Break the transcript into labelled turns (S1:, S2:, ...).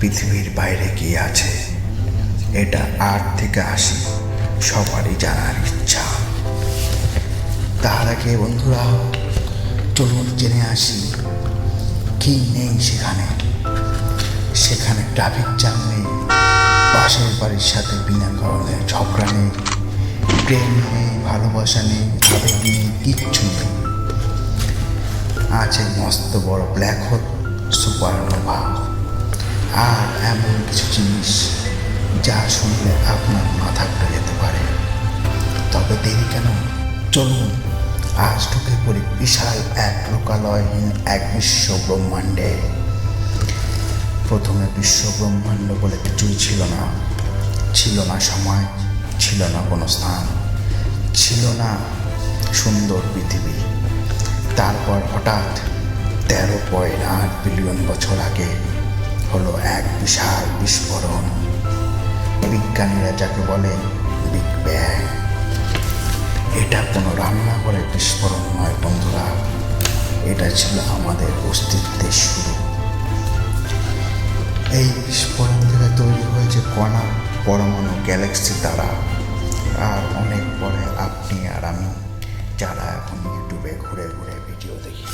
S1: পৃথিবীর বাইরে কি আছে। এটা আট থেকে আশি, সবারই জানার ইচ্ছা। তার আগে বন্ধুরা, চলুন জেনে আসি, কি নেই সেখানে? সেখানে ট্রাফিক জ্যাম নেই, পাশের বাড়ির সাথে বিনা কারণে ঝগড়া নেই, প্রেম নেই, ভালোবাসা নেই, আবেগ নেই, কিচ্ছু নেই। আছে মস্ত বড় ব্ল্যাক হোল, সুপারনোভা। আর এমন কিছু জিনিস যা শুনলে আপনার মাথা ঘুরে যেতে পারে। তবে দেরি কেন? চলুন, আজ ঢুকে পড়ি বিশাল এক লোকালয়হীন এক বিশ্ব ব্রহ্মাণ্ডে প্রথমে বিশ্ব ব্রহ্মাণ্ড বলে কিছুই ছিল না। ছিল না সময়, ছিল না কোনো স্থান, ছিল না সুন্দর পৃথিবী। তারপর হঠাৎ তেরো পয়েন্ট আট বিলিয়ন বছর আগে হলো এক বিশাল বিস্ফোরণ। বিজ্ঞানীরা যাকে বলে বিগ ব্যাং। এটা কোনো রান্নাঘরের বিস্ফোরণ নয় বন্ধুরা। এটা ছিল আমাদের অস্তিত্বের শুরু। এই বিস্ফোরণ থেকে তৈরি হয়েছে কণা পরমাণু গ্যালাক্সি তারা আর অনেক পরে আপনি আর আমি, যারা এখন ইউটিউবে ঘুরে ঘুরে ভিডিও দেখি।